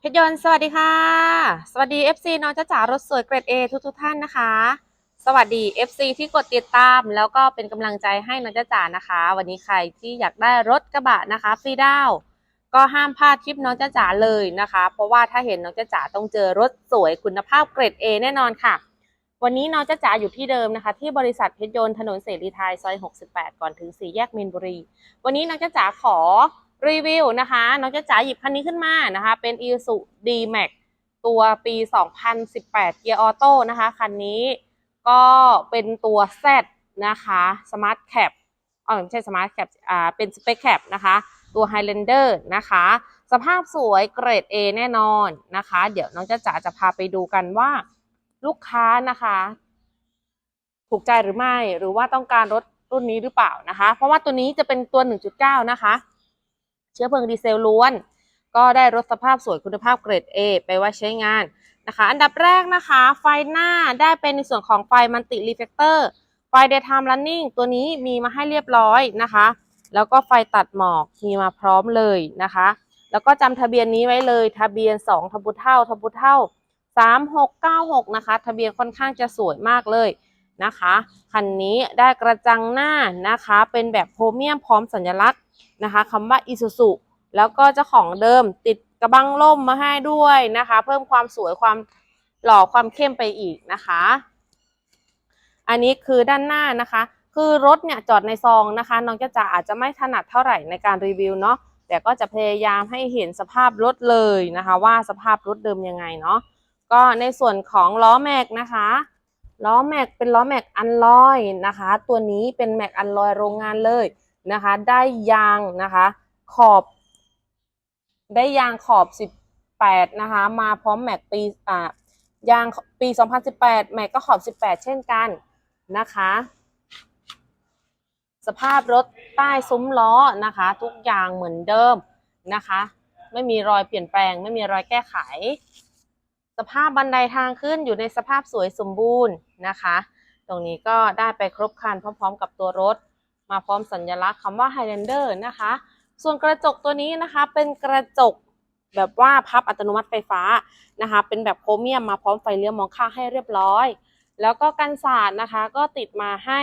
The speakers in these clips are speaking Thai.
เพชรยนต์สวัสดีค่ะ สวัสดี FC น้องจ้าจ๋ารถสวยเกรด A ทุกทุกท่านนะคะ สวัสดี FC ที่กดติดตามแล้วก็เป็นกำลังใจให้น้องจ้าจ๋านะคะ วันนี้ใครที่อยากได้รถกระบะนะคะฟรีดาวก็ห้ามพลาดคลิปน้องจ้าจ๋าเลยนะคะ เพราะว่าถ้าเห็นน้องจ้าจ๋าต้องเจอรถสวยคุณภาพเกรด A แน่นอนค่ะ วันนี้น้องจ้าจ๋าอยู่ที่เดิมนะคะ ที่บริษัทเพชรยนต์ถนนเสรีไทยซอย 68 ก่อนถึงสี่แยกมีนบุรี วันนี้น้องจ้าจ๋าขอ รีวิวนะคะ น้องจ้าจ๋าหยิบคันนี้ขึ้นมานะคะ เป็น i s u D-Max ตัวปี 2018 เกียร์ออโต้นะคะ คันนี้ก็เป็นตัว Z นะคะ Smart Cap อ๋อไม่ใช่ Smart Cap อ่าเป็น Spec Cap นะคะ ตัว Highlander นะคะ สภาพสวยเกรด A แน่นอนนะคะ เดี๋ยวน้องจ้าจ๋าจะพาไปดูกันว่าลูกค้านะคะ ถูกใจหรือไม่หรือว่าต้องการรถรุ่นนี้หรือเปล่านะคะ เพราะว่าตัวนี้จะเป็นตัว 1.9 นะคะ ชื้อเพลิงดีเซลล้วน ก็ได้รถสภาพสวยคุณภาพเกรด A ไปไว้ใช้งานนะคะ อันดับแรกนะคะ ไฟหน้าได้เป็นในส่วนของไฟมันติรีเฟกเตอร์ไฟ daytime running ตัวนี้มีมาให้เรียบร้อยนะคะ แล้วก็ไฟตัดหมอกมีมาพร้อมเลยนะคะ แล้วก็จำทะเบียนนี้ไว้เลย ทะเบียน 2ทบุเท่าทบุเท่า 3696 นะคะ ทะเบียนค่อนข้างจะสวยมากเลยนะคะ คันนี้ได้กระจังหน้านะคะ เป็นแบบโพรเมียมพร้อมสัญลักษณ์ นะคะคำว่า Isuzu แล้วก็เจ้าของเดิมติดกระบังล่มมาให้ด้วยนะคะ เพิ่มความสวยความหล่อความเข้มไปอีกนะคะ อันนี้คือด้านหน้านะคะ คือรถเนี่ยจอดในซองนะคะ น้องจ้าจ๋าอาจจะไม่ถนัดเท่าไหร่ในการรีวิวเนาะแต่ก็จะพยายามให้เห็นสภาพรถเลยนะคะ ว่าสภาพรถเดิมยังไงเนาะก็ในส่วนของล้อแม็กนะคะล้อแม็กเป็นล้อแม็กอันลอยนะคะ ตัวนี้เป็นแม็กอันลอยโรงงานเลย นะคะ ได้ยางนะคะ ขอบ ได้ยางขอบ 18 นะคะ มาพร้อมแม็กปีอ่ายางปี 2018 แม็กก็ขอบ 18 เช่นกันนะคะ สภาพรถใต้ซุ้มล้อนะคะ ทุกอย่างเหมือนเดิมนะคะ ไม่มีรอยเปลี่ยนแปลง ไม่มีรอยแก้ไข สภาพบันไดทางขึ้นอยู่ในสภาพสวยสมบูรณ์นะคะ ตรงนี้ก็ได้ไปครบคันพร้อม ๆ กับตัวรถ มาพร้อมสัญลักษณ์คำว่า Highlander นะคะ ส่วนกระจกตัวนี้นะคะเป็นกระจกแบบว่าพับอัตโนมัติไฟฟ้านะคะ เป็นแบบโครเมียมมาพร้อมไฟเลี้ยวมองข้างให้เรียบร้อย แล้วก็กันสาดนะคะก็ติดมาให้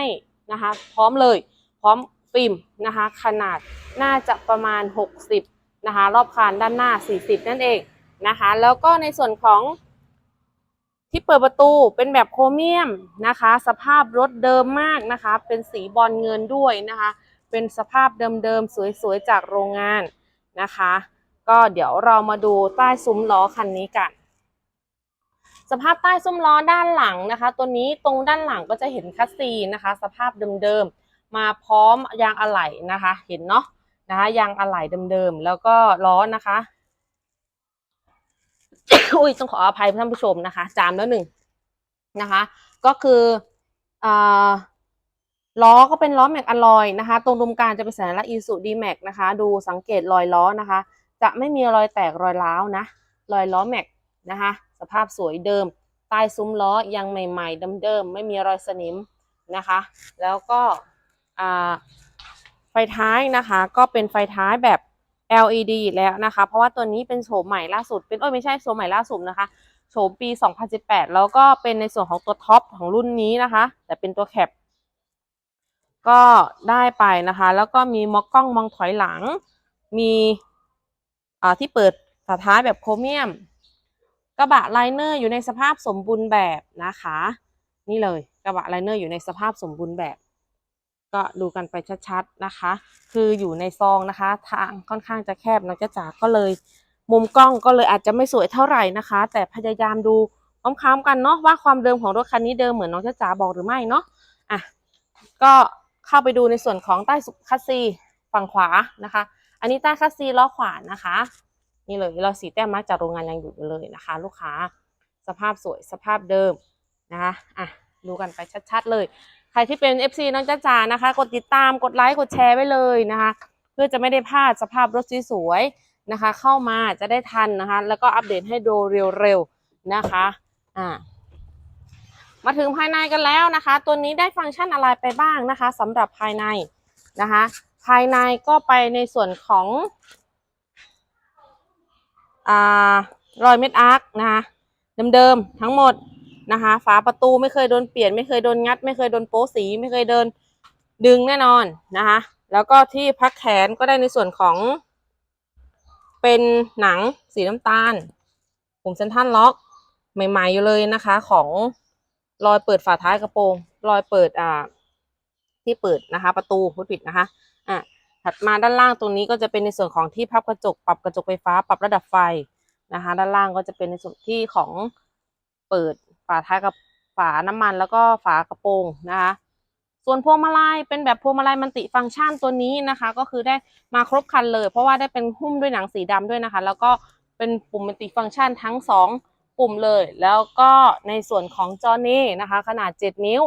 นะคะ พร้อมเลย พร้อมฟิล์มนะคะ ขนาดน่าจะประมาณ 60นะคะ รอบคานด้านหน้า 40 นั่นเองนะคะ แล้วก็ในส่วนของ ที่เปิดประตูเป็นแบบโครเมียมนะคะ สภาพรถเดิมมากนะคะ เป็นสีบอลเงินด้วยนะคะ เป็นสภาพเดิมๆสวยๆจากโรงงานนะคะ ก็เดี๋ยวเรามาดูใต้ซุ้มล้อคันนี้กันสภาพใต้ซุ้มล้อด้านหลังนะคะ ตัวนี้ตรงด้านหลังก็จะเห็นคัสซีนะคะ สภาพเดิมๆมาพร้อมยางอะไหล่นะคะ เห็นเนาะนะคะยางอะไหล่เดิมๆแล้วก็ล้อนะคะ อุ้ยต้องขออภัยท่านผู้ชมนะคะ จามแล้วหนึ่งนะคะ ก็คืออ่าล้อก็เป็นล้อแม็กอลลอยนะคะ ตรงตรงกลางจะเป็นสัญลักษณ์อีสุดีแม็กนะคะ ดูสังเกตรอยล้อนะคะ จะไม่มีรอยแตกรอยร้าวนะ รอยล้อแม็กนะคะ สภาพสวยเดิม ใต้ซุ้มล้อยังใหม่ๆเดิมๆไม่มีรอยสนิมนะคะ แล้วก็ไฟท้ายนะคะ ก็เป็นไฟท้ายแบบ LED แล้วนะคะ เพราะว่าตัวนี้เป็นโฉมใหม่ล่าสุด เป็นโอ้ยไม่ใช่โฉมใหม่ล่าสุดนะคะโฉมปี 2018 แล้วก็เป็นในส่วนของตัวท็อปของรุ่นนี้นะคะ แต่เป็นตัวแคปก็ได้ไปนะคะ แล้วก็มีมอกกล้องมองถอยหลัง มีอ่าที่เปิดฝาท้ายแบบโครเมียม กระบะไลเนอร์อยู่ในสภาพสมบูรณ์แบบนะคะ นี่เลยกระบะไลเนอร์อยู่ในสภาพสมบูรณ์แบบ ก็ดูกันไปชัดๆนะคะ คืออยู่ในซองนะคะ ทางค่อนข้างจะแคบน้องจ้าจ๋าก็เลย มุมกล้องก็เลยอาจจะไม่สวยเท่าไหร่นะคะ แต่พยายามดูพร้อมๆกันเนาะว่าความเดิมของรถคันนี้เดิมเหมือนน้องจ้าจ๋าบอกหรือไม่เนาะอะก็เข้าไปดูในส่วนของใต้คัสซีฝั่งขวานะคะ อันนี้ใต้คัสซีล้อขวานะคะ นี่เลยเราสีแต้มมากจากโรงงานยังอยู่เลยนะคะ ลูกค้าสภาพสวยสภาพเดิมนะคะอะดูกันไปชัดๆเลย ครที่เป็น FC น้องจ้าจ๋านะคะ กดติดตามกดไลค์กดแชร์ไว้เลยนะคะ เพื่อจะไม่ได้พลาดสภาพรถสวยๆนะคะ เข้ามาจะได้ทันนะคะ แล้วก็อัปเดตให้ดูเร็วๆนะคะอ่ามาถึงภายในกันแล้วนะคะ ตัวนี้ได้ฟังก์ชันอะไรไปบ้างนะคะสำหรับภายในนะคะ ภายในก็ไปในส่วนของอ่ารอยเม็ดอาร์คนะคะเดิมๆทั้งหมด นะคะ ฝาประตูไม่เคยโดนเปลี่ยน ไม่เคยโดนงัด ไม่เคยโดนโป๊สี ไม่เคยเดินดึงแน่นอนนะคะ แล้วก็ที่พักแขนก็ได้ในส่วนของ เป็นหนังสีน้ำตาลผมเซนทันล็อกใหม่ ๆ อยู่เลยนะคะ ของรอยเปิดฝาท้ายกระโปรงรอยเปิดอ่า ที่เปิดนะคะ ประตูพูดผิดนะคะอะถัดมาด้านล่างตรงนี้ก็จะเป็นในส่วนของที่พับกระจกปรับกระจกไฟฟ้า ปรับระดับไฟนะคะ ด้านล่างก็จะเป็นในส่วนที่ของเปิด ฝาท้ายกับฝาน้ำมันแล้วก็ฝากระโปรงนะคะ ส่วนพวงมาลัยเป็นแบบพวงมาลัยมันติฟังก์ชันตัวนี้นะคะ ก็คือได้มาครบคันเลย เพราะว่าได้เป็นหุ้มด้วยหนังสีดำด้วยนะคะ แล้วก็เป็นปุ่มมันติฟังก์ชันทั้งสองปุ่มเลย แล้วก็ในส่วนของจอนี้นะคะ ขนาด 7 นิ้ว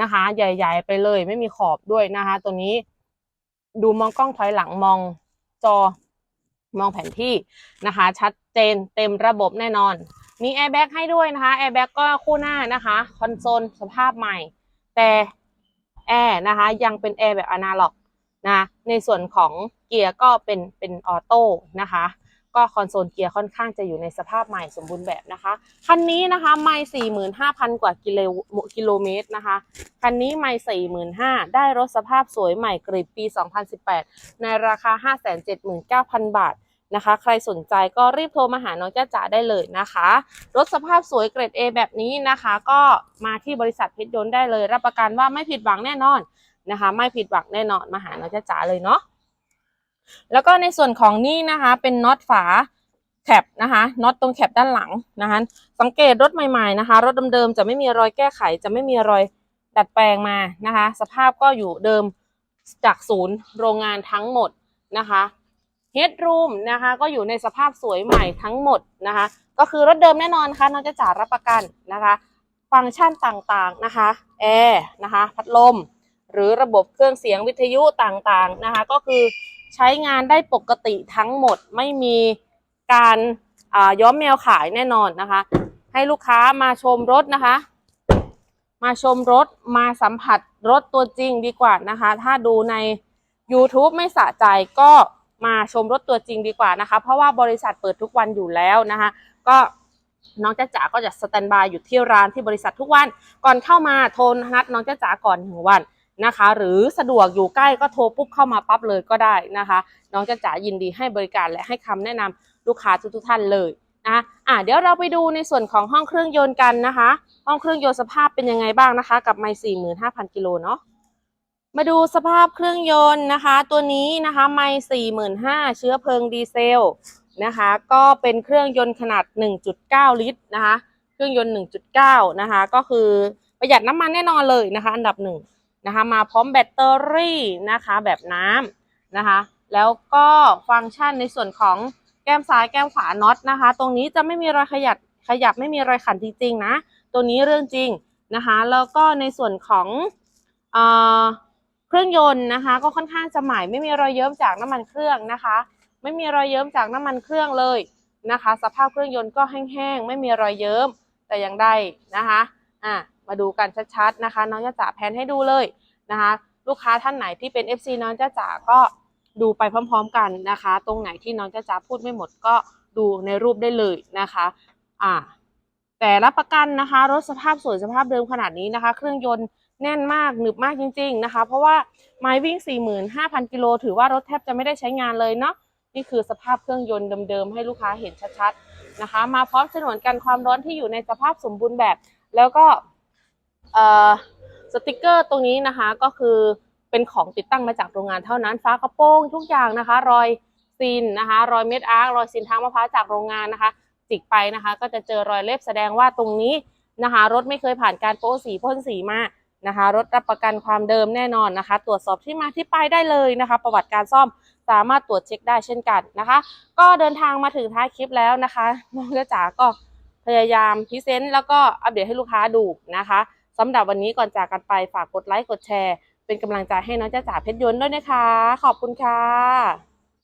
นะคะ ใหญ่ ๆ ไปเลยไม่มีขอบด้วยนะคะ ตัวนี้ดูมองกล้องถอยหลังมองจอมองแผนที่นะคะ ชัดเจนเต็มระบบแน่นอน มีแอร์แบ็กให้ด้วยนะคะแอร์แบ็กก็คู่หน้านะคะคอนโซลสภาพใหม่ แต่แอร์นะคะยังเป็นแอร์แบบอนาล็อกนะในส่วนของเกียร์ก็เป็นเป็นออโต้นะคะก็คอนโซลเกียร์ค่อนข้างจะอยู่ในสภาพใหม่สมบูรณ์แบบนะคะ คันนี้นะคะไม่สี่หมื่นห้าพันกว่ากิโลกิโลเมตรนะคะ คันนี้ไม่สี่หมื่นห้าได้รถสภาพสวยใหม่กริบปี 2018 ในราคา 579,000 บาท นะคะ ใครสนใจก็รีบโทรมาหาน้องจ้าจ๋าได้เลยนะคะ รถสภาพสวยเกรด A แบบนี้นะคะ ก็มาที่บริษัทเพชรยนต์ได้เลย รับประกันว่าไม่ผิดหวังแน่นอนนะคะ ไม่ผิดหวังแน่นอนมาหาน้องจ้าจ๋าเลยเนาะแล้วก็ในส่วนของนี่นะคะเป็นน็อตฝาแคปนะคะน็อตตรงแคปด้านหลังนะคะ สังเกตรถใหม่ๆนะคะ รถเดิมๆจะไม่มีรอยแก้ไข จะไม่มีรอยดัดแปลงมานะคะ สภาพก็อยู่เดิมจากศูนย์โรงงานทั้งหมดนะคะ เฮดรูมนะคะ ก็อยู่ในสภาพสวยใหม่ทั้งหมดนะคะ ก็คือรถเดิมแน่นอนค่ะน้องจะจ่ารับประกันนะคะ ฟังก์ชันต่างๆนะคะแอร์นะคะพัดลม หรือระบบเครื่องเสียงวิทยุต่างๆนะคะ ก็คือใช้งานได้ปกติทั้งหมดไม่มีการย้อมแมวขายแน่นอนนะคะ ให้ลูกค้ามาชมรถนะคะ มาชมรถมาสัมผัสรถตัวจริงดีกว่านะคะ ถ้าดูใน YouTube ไม่สะใจก็ มาชมรถตัวจริงดีกว่านะคะ เพราะว่าบริษัทเปิดทุกวันอยู่แล้วนะคะ ก็น้องจ้าจ๋าก็จะสแตนบายอยู่ที่ร้านที่บริษัททุกวัน ก่อนเข้ามาโทรนัดน้องจ้าจ๋าก่อนหนึ่งวันนะคะ หรือสะดวกอยู่ใกล้ก็โทรปุ๊บเข้ามาปั๊บเลยก็ได้นะคะ น้องจ้าจ๋ายินดีให้บริการและให้คำแนะนำลูกค้าทุกๆท่านเลยนะะอะเดี๋ยวเราไปดูในส่วนของห้องเครื่องยนต์กันนะคะ ห้องเครื่องยนต์สภาพเป็นยังไงบ้างนะคะ กับไมสี่หมื่นห้าพันกิโลเนาะ มาดูสภาพเครื่องยนต์นะคะ ตัวนี้นะคะไม่สี่หมื่นห้าเชื้อเพลิงดีเซลนะคะ ก็เป็นเครื่องยนต์ขนาด 1.9 ลิตรนะคะ เครื่องยนต์ 1.9 นะคะ ก็คือประหยัดน้ำมันแน่นอนเลยนะคะ อันดับหนึ่งนะคะ มาพร้อมแบตเตอรี่นะคะแบบน้ำนะคะ แล้วก็ฟังก์ชันในส่วนของแก้มซ้ายแก้มขวาน็อตนะคะ ตรงนี้จะไม่มีรอยขยับขยับไม่มีรอยขันจริงๆนะ ตัวนี้เรื่องจริงนะคะ แล้วก็ในส่วนของเอ่อ เครื่องยนต์นะคะ ก็ค่อนข้างจะใหม่ไม่มีรอยเยิ้มจากน้ำมันเครื่องนะคะ ไม่มีรอยเยิ้มจากน้ำมันเครื่องเลยนะคะ สภาพเครื่องยนต์ก็แห้งๆไม่มีรอยเยิ้มแต่อย่างใดนะคะอะมาดูกันชัดๆนะคะ น้องจ้าจ๋าแพนให้ดูเลยนะคะ ลูกค้าท่านไหนที่เป็น FC น้องจ้าจ๋าก็ดูไปพร้อม ๆ กันนะคะ ตรงไหนที่น้องจ้าจ๋าพูดไม่หมดก็ดูในรูปได้เลยนะคะอ่าแต่รับประกันนะคะ รถสภาพสวยสภาพเดิมขนาดนี้นะคะ เครื่องยนต์ แน่นมากหนึบมากจริง ๆนะคะ เพราะว่าไม้วิ่ง 45,000กิโลถือว่ารถแทบจะไม่ได้ใช้งานเลยเนาะนี่คือสภาพเครื่องยนต์เดิมๆให้ลูกค้าเห็นชัดๆนะคะ มาพร้อมฉนวนกันความร้อนที่อยู่ในสภาพสมบูรณ์แบบ แล้วก็สติกเกอร์ตรงนี้นะคะก็คือเป็นของติดตั้งมาจากโรงงานเท่านั้น ฟ้ากระโปรงทุกอย่างนะคะ รอยซีนนะคะ รอยเม็ดอาร์ครอยซีนทางมะพร้าวจากโรงงานนะคะ จิกไปนะคะ ก็จะเจอรอยเล็บแสดงว่าตรงนี้นะคะ รถไม่เคยผ่านการโป๊สีพ่นสีมา นะคะ รถรับประกันความเดิมแน่นอนนะคะ ตรวจสอบที่มาที่ไปได้เลยนะคะ ประวัติการซ่อมสามารถตรวจเช็คได้เช่นกันนะคะ ก็เดินทางมาถึงท้ายคลิปแล้วนะคะน้องเจ้าจ๋าก็พยายามพรีเซนต์แล้วก็อัปเดตให้ลูกค้าดูนะคะสำหรับวันนี้ก่อนจากกันไปฝากกดไลค์กดแชร์ เป็นกำลังใจให้น้องเจ้าจ๋าเพชรยนต์ด้วยนะคะ ขอบคุณค่ะ